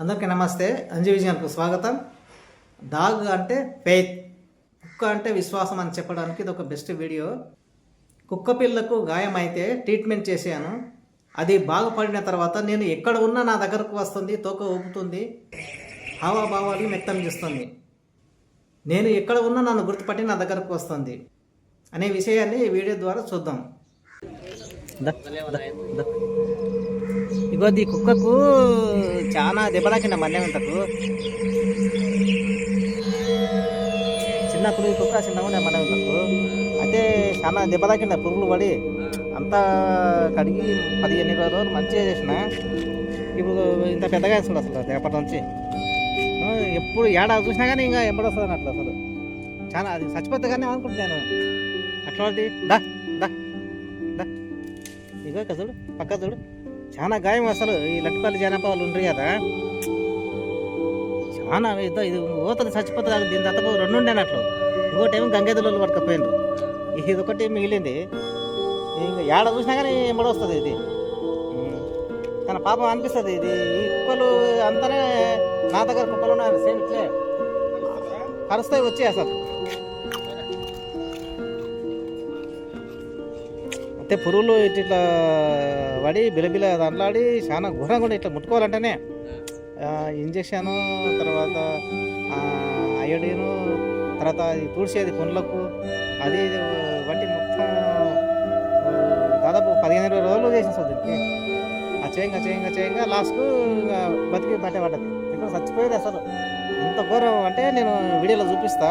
అందరికీ నమస్తే. అంజు విజయానికి స్వాగతం. డాగ్ అంటే ఫెయిత్ కుక్క అంటే విశ్వాసం అని చెప్పడానికి ఇది ఒక బెస్ట్ వీడియో కుక్క పిల్లకు గాయం అయితే ట్రీట్మెంట్ చేశాను. అది బాగుపడిన తర్వాత నేను ఎక్కడ ఉన్నా నా దగ్గరకు వస్తుంది తోక ఊపుతుంది హావాభావాలు వ్యక్తం చేస్తుంది. నేను ఎక్కడ ఉన్నా నన్ను గుర్తుపట్టి నా దగ్గరకు వస్తుంది అనే విషయాన్ని ఈ వీడియో ద్వారా చూద్దాం. ఇగో కుక్కకు చాలా దెబ్బలాకిన ఉంటకు చిన్నప్పుడు ఈ కుక్క చిన్నగా ఉండే మల్లెమంతకు అయితే చాలా దెబ్బలాకిన పురుగులు పడి అంతా కడిగి పదిహేను ఇరవై రోజులు మంచిగా చేసిన. ఇప్పుడు ఇంత పెద్దగా వేస్తుంది అసలు రేపటి నుంచి. ఎప్పుడు ఏడాది చూసినా కానీ ఇంకా ఎంబడొస్తుంది అట్లా అసలు. చాలా అది చచ్చిపోతే కానీ అనుకుంటున్నాను అట్లా దా దా దా. ఇగో ఇక్కడ చూడు పక్క చూడు. చాలా గాయం అసలు. ఈ లట్టిపల్లి జనపాలు వాళ్ళు కదా. చాలా ఇదో ఇది ఓతలు చచ్చిపోతుంది దీని తర్వాత రెండు ఉండేనట్లు. ఇంకోటి ఏమో గంగెదలు పట్టుకపోయిండ్రు. ఇది ఒకటి మిగిలింది. ఇంకా ఏడ చూసినా కానీ ఎంబడొస్తుంది ఇది. తన కానీ పాపం అనిపిస్తుంది ఇది. ఈ కుక్కలు అంతానే నా దగ్గర కుక్కలు ఉన్నాయి సేమ్ ఇట్లే కరుస్తాయి వచ్చి అసలు. అయితే పురుగులు ఇట్లా పడి బిలబిల దాంట్లో ఆడి చాలా ఘోరంగా ఉండే ఇట్లా ముట్టుకోవాలంటేనే. ఇంజక్షను తర్వాత అయోడిను తర్వాత అది తుడిచేది పుండ్లకు అది వంటి బట్టి మొత్తం దాదాపు పదిహేను ఇరవై రోజులు చేసిన సార్ దీనికి. ఆ చేయంగా చేయంగా చేయంగా లాస్ట్కు బతికి బట్ట పడ్డది. ఇక్కడ చచ్చిపోయేది అసలు. ఎంత ఘోరం అంటే నేను వీడియోలో చూపిస్తా.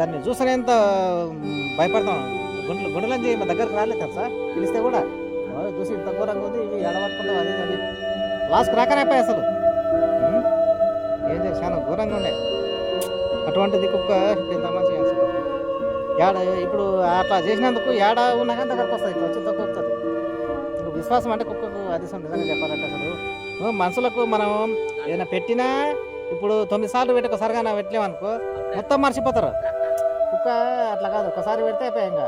దాన్ని చూసినంత ఎంత భయపడతాం. గుండెలు గుండెలని మా దగ్గరకు రాలేదు కదా సార్? పిలిస్తే కూడా చూసి ఇంత ఘోరంగా ఉంది ఇవి ఎడబట్టుకుంటాం అది ఇది అని. రాకనైపోయాయి అసలు. ఏం చేయాలి? చాలా ఘోరంగా ఉండే. అటువంటిది కుక్క ఇంత మంచిగా అసలు ఏడ ఇప్పుడు అట్లా చేసినందుకు ఏడ ఉన్నా కానీ దగ్గరకు వస్తుంది ఇట్లా వచ్చి తక్కువ వస్తుంది. ఇంకా విశ్వాసం అంటే కుక్కకు అది నిజంగా చెప్పాలంటే అసలు. మనుషులకు మనం ఏదైనా పెట్టినా ఇప్పుడు తొమ్మిది సార్లు పెట్టి ఒకసారిగా పెట్టలేమనుకో మొత్తం మర్చిపోతారు. కుక్క అట్లా కాదు ఒకసారి పెడితే అయిపోయాయి ఇంకా.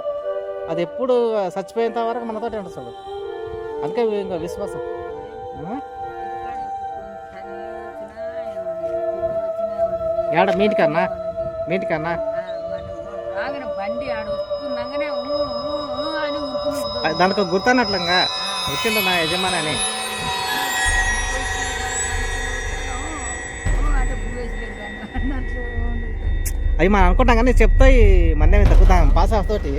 అది ఎప్పుడు చచ్చిపోయేంత వరకు మనతో ఉంటుంది అందుకే ఇంకా విశ్వాసం. ఏడ మీటికన్నా మీటికన్నా అని దానికి గుర్తన్నట్లంగా. వచ్చిండు నా యజమాని అని కానీ అవి మనం అనుకుంటాం కానీ చెప్తాయి మన్నే తగ్గుతాం భాష తోటి.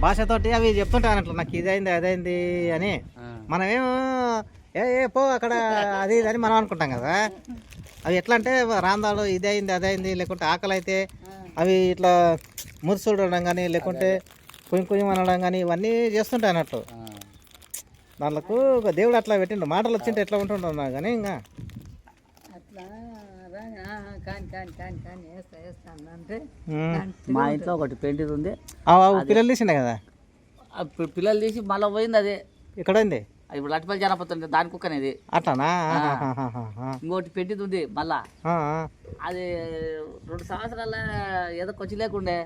భాషతోటి అవి చెప్తుంటాయి అన్నట్లు నాకు ఇది అయింది అదైంది అని. మనమేమో ఏ ఏ పో అక్కడ అది ఇది అని మనం అనుకుంటాం కదా. అవి ఎట్లా అంటే రాందాడు ఇది అయింది అది అయింది లేకుంటే ఆకలి అయితే అవి ఇట్లా మురుసుడడం కానీ లేకుంటే కొంచెం కొంచెం అనడం కానీ ఇవన్నీ చేస్తుంటాయి అన్నట్టు దాంట్లో దేవుడు అట్లా పెట్టిండు మాటలు వచ్చింటే ఎట్లా ఉంటుంటున్నా కానీ ఇంకా అట్లా రాని, ఆ, ఆ, కాని కాని కాని కాని వేస్తా వేస్తా అంటే ఉమ్. దాని మా ఇంట్లో ఒకటి పెంటిది ఉంది. పిల్లలు తీసిండే కదా? పిల్లలు తీసి మళ్ళీ పోయింది అదే. ఇక్కడ ఉంది ఇప్పుడు లట్టిపల్లి జనపడుతుంది దాని కుక్కనేది అట్లానా? ఆహాహాహాహా. ఇంకోటి పెట్టిది ఉంది మళ్ళా. అది రెండు సంవత్సరాల ఏదో కొచ్చి లేకుండే.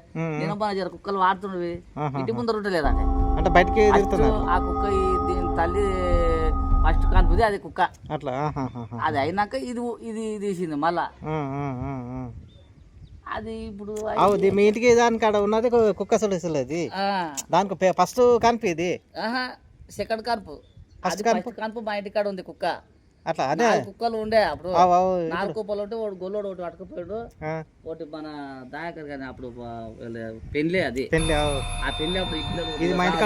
నేను జర కుక్కలు వాడుతున్నవి. ఇంటి ముందర ఉండలేదండి అంటే బయటికి ఆ కుక్క ఈ దీని తల్లి ఫస్ట్ కానుపుది అది కుక్క. అట్లా. అది అయినాక ఇది ఇది తీసింది మళ్ళా. అది ఇప్పుడు అవు ఇది మీ ఇంటికి దానికి ఆడ ఉన్నది కుక్క సులుసులు అది దానికి ఫస్ట్ కనిపి ఇది. ఆహా సెకండ్ కాన్పు. అది కాన్పు? ఫస్ట్ కాన్పు మా ఇంటికాడ ఉంది కుక్క. అట్లా అదే. కుక్కలు ఉండే అప్పుడు. నాలుగు కుప్పలు ఉంటే ఒకటి గొల్లోడు ఒకటి పట్టుకుపోయాడు. ఆ, ఒకటి మన దాయకర్ కానీ అప్పుడు పెళ్ళి అది. పెళ్ళి. ఆ పెళ్ళి అప్పుడు ఇది మా కుక్క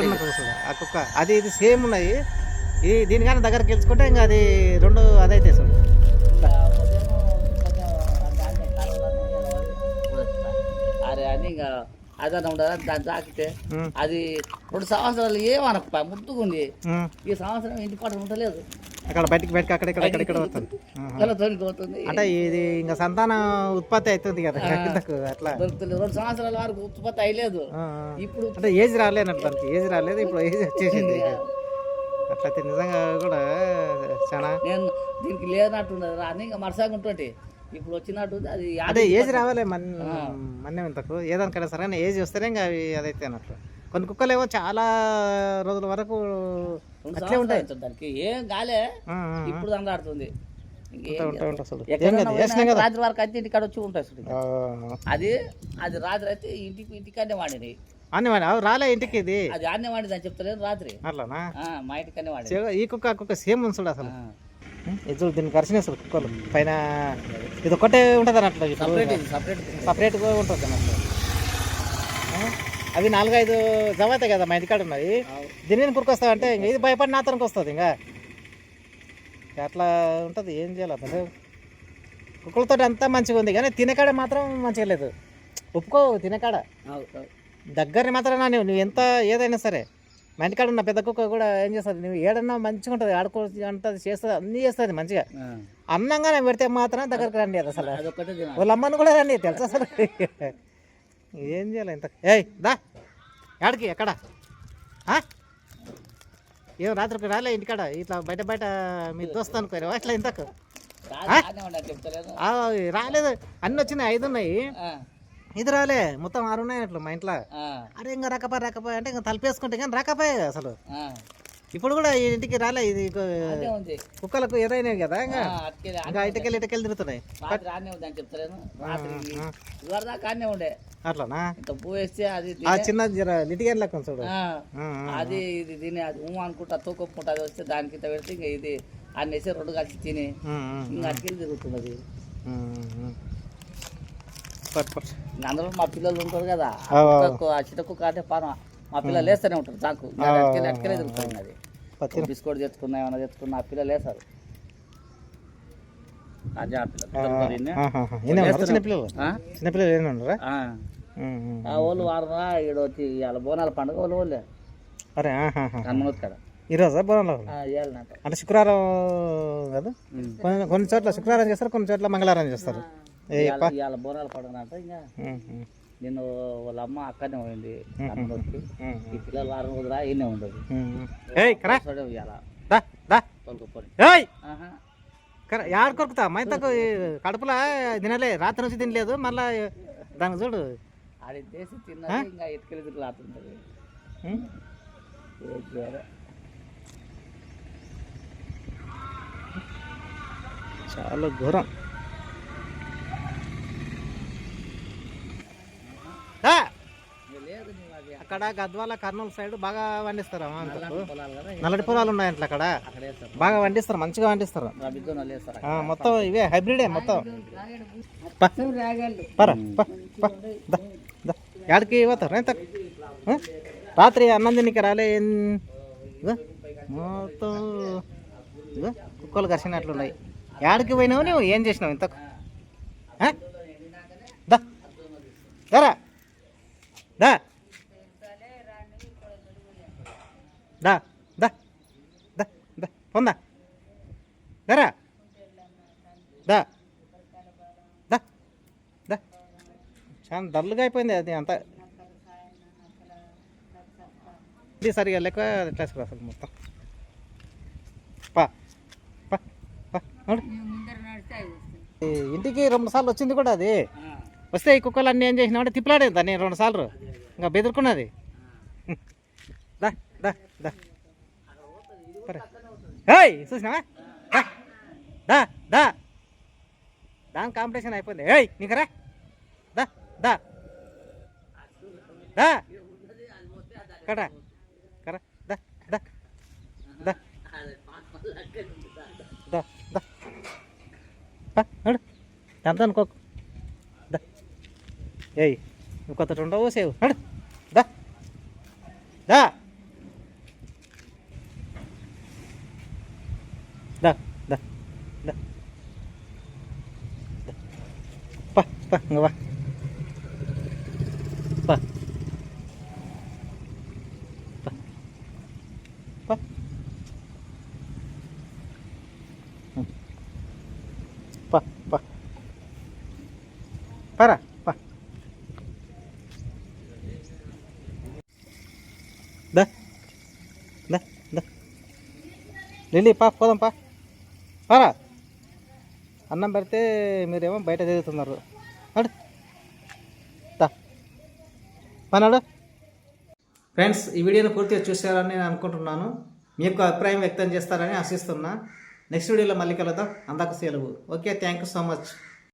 ఆ కుక్క. అది ఇది సేమ్ ఉన్నాయి ఇది దీనికన్నా దగ్గర గెలుచుకుంటే ఇంకా అది రెండు అదైతే చూడు అరే అని ఇంకా అదన ఉండదా దాన్ని తాకితే అది రెండు సంవత్సరాలు ఏమనక ముద్దుకుంది. ఈ సంవత్సరం ఇంటి పాట ఉండలేదు. అక్కడ బయటికి బయటకి అక్కడ ఇక్కడ ఇక్కడ ఇక్కడ వస్తుంది. అంటే ఇది ఇంకా సంతానం ఉత్పత్తి అవుతుంది కదా. అట్లా. రెండు సంవత్సరాల వరకు ఉత్పత్తి అయ్యలేదు. ఇప్పుడు అంటే ఏజ్ రాలేనట్టు ఏజ్ రాలేదు ఇప్పుడు ఏజ్ వచ్చేసింది. అట్లయితే నిజంగా కూడా చాలా. నేను దీనికి లేనట్టున్నది రా. అని ఇంకా మరసాగా ఉంటుంటే. ఇప్పుడు వచ్చినట్టు అది అదే ఏజ్ రావాలి మన మన్నే ఇంతకు. ఏదానికైనా సరైన ఏజ్ వస్తేనే ఇంకా అవి అదైతే అన్నట్లు. కొన్ని కుక్కలు ఏమో చాలా రోజుల వరకు అట్లే ఉంటాయి. దానికి. ఏం కాలే. ఇప్పుడు దండాడుతుంది రాత్రి వరకు అయితే ఇంటికాడ వచ్చి ఉంటాయి అది అది రాత్రి అయితే ఇంటికి ఇంటికాడనే వాడినాయి అన్ని వాడి? అవి రాలే ఇంటికి ఇది అది ఆడనే వాడింది అని చెప్తలేను రాత్రి. అట్లానా ఆ, మా చె- ఈ కుక్క ఆ కుక్క సేమ్ ఉంచుడు అసలు. ఇది చూడు దీన్ని కరిచిన అసలు కుక్కలు. పైన ఇది ఒకటే ఉంటుంది అన్నట్లు సపరేట్ ఇది సపరేట్ సపరేట్గా ఉంటుంది అన్నట్లు ఆ? అవి నాలుగైదు జమాతే కదా మా ఇంటికాడ ఉన్నది దీనిని పురుకొస్తావు అంటే ఇంక ఇది భయపడి నా తనకు వస్తుంది ఇంకా. ఇక అట్లా ఉంటుంది ఏం చేయాలి అసలు? కుక్కలతో అంతా మంచిగా ఉంది కానీ తినకాడ మాత్రం మంచిగా లేదు. ఒప్పుకో తినకాడ. దగ్గరని మాత్రం నా నువ్వు నువ్వు ఎంత ఏదైనా సరే. మా ఇంటికాడ ఉన్న పెద్ద కుక్క కూడా ఏం చేస్తుంది? నువ్వు ఏడన్నా మంచిగా ఉంటుంది ఆడుకో అంటుంది చేస్తుంది అన్నీ చేస్తుంది మంచిగా. అన్నంగానే పెడితే మాత్రం దగ్గరికి రండి అది అసలు. వాళ్ళ అమ్మని కూడా రండి తెలుసా అసలు? ఏం చేయాలి ఇంత? ఏయ్ దా. ఎక్కడికి ఎక్కడ? ఏం రాత్రికి రాలే ఇంటికాడ. ఇట్లా బయట బయట మీ దోస్తు అనుకోరు? అట్లా ఇంతకు? రాలేదు. అన్నీ వచ్చినాయి ఐదు ఉన్నాయి. ఇది రాలే మొత్తం ఆరు ఉన్నాయి అట్లా మా ఇంట్లో. అరే ఇంకా రాకపోయి రాకపోయి అంటే ఇంకా తలపేసుకుంటే కానీ రాకపోయే అసలు. ఇప్పుడు కూడా ఈ ఇంటికి రాలే ఇది కుక్కలకు ఎదురైనాయి కదా ఇంకా ఇటుకెళ్ళి ఇటుకెళ్ళి తిరుగుతున్నాయి. ఆడనే ఉండే. అట్లానా? ఇంత పువ్వు వేస్తే అది ఆ చిన్న జర లిటిగేన్ లెక్క చూడు. అది ఇది తిని అది ఊ అనుకుంటా తూకొప్పుకుంటా అది వస్తే దానికి పెడితే ఇంకా ఇది. అన్నేసి రెండు కలిసి తిని ఇంకా అటుకెళ్ళి తిరుగుతున్నది. అందులో మా పిల్లలు ఉంటారు కదా. ఆ, కుక్క అంటే పానం మా పిల్లలు వేస్తూనే ఉంటారు చాకు అటుకెళ్ళి అటుకెళ్ళి అది బిస్కెట్ తెచ్చుకున్నా ఏమైనా తెచ్చుకున్నా ఆ పిల్లలు. ఆ వాళ్ళు వారరా ఈడ వచ్చి ఇవాళ బోనాల పండుగ వాళ్ళు వాళ్ళే అరే. కన్మనొత్తు కాడ ఈరోజా బోనంలో అంటే శుక్రవారం కదా? కొన్ని కొన్ని చోట్ల శుక్రవారం చేస్తారు కొన్ని చోట్ల మంగళవారం చేస్తారు. ఇవాళ బోనాల పండుగ అంట ఇంకా నేను వాళ్ళ అమ్మ అక్కడనే పోయింది ఉమ్, ఈ పిల్లలు వారం రోజులా ఈయనే ఉండదు. యాడ కొరుకుతా? మా ఇంతకు ఈ కడుపులో తినలే రాత్రి నుంచి తినలేదు మళ్ళా దాన్ని చూడు. అది చేసి తిన్నది ఇంకా ఉమ్. ఏం చేయాలి? చాలా ఘోరం దా. ఇంకా లేదు నీవు అది అక్కడ గద్వాల కర్నూలు సైడ్ బాగా పండిస్తారు కదా నల్లటి పొలాలు ఉన్నాయి అట్లా అక్కడ. బాగా పండిస్తారు మంచిగా పండిస్తారు మొత్తం ఇవే హైబ్రిడే మొత్తం. యాడికి పోతారు? ఎంత? రాత్రి అన్నం తినికి రాలే మొత్తం కుక్కలు కరిచినట్లున్నాయి యాడికి పోయినావు నువ్వు? ఏం చేసినావు ఇంత దా. దరా దా. దా దా దా దా పొందా. దరా దా. దా దా. చాలా డల్గా అయిపోయింది అది అంతా. ఇది సరిగా లెక్క ఎట్లా అసలు మొత్తం. పా పా పా నడు. ఇంటికి రెండు సార్లు వచ్చింది కూడా అది. వస్తే ఈ కుక్కలు అన్నీ ఏం చేసినా అంటే తిప్పలాడేది దాన్ని రెండు సార్లు. ఇంకా బెదురుకున్నది. ఏయ్ చూసినావా? దా దా దాని కాంపిటీషన్ అయిపోయింది. ఏయ్ నీకరా దా దా. దా. కరా కరా దా దా. దా. దా దా. పా, ఎంత అనుకో. దా. ఏయ్ నువ్వు కొత్త ఉండవు సేవు. నడు. దా. దా దా దా దా. పా పా ఇంక వా పా పా పా ఉం. పా పా పరా పా దా దా దా లిల్లీ పా పోదాం పా పారా అన్నం పెడితే మీరేమో బయట తిరుగుతున్నారు అడు పనాడు. ఫ్రెండ్స్ ఈ వీడియోని పూర్తిగా చూసారని నేను అనుకుంటున్నాను. మీ యొక్క అభిప్రాయం వ్యక్తం చేస్తారని ఆశిస్తున్నా. నెక్స్ట్ వీడియోలో మళ్ళీ కలుద్దాం. అందాక సెలవు. Okay thank you so much.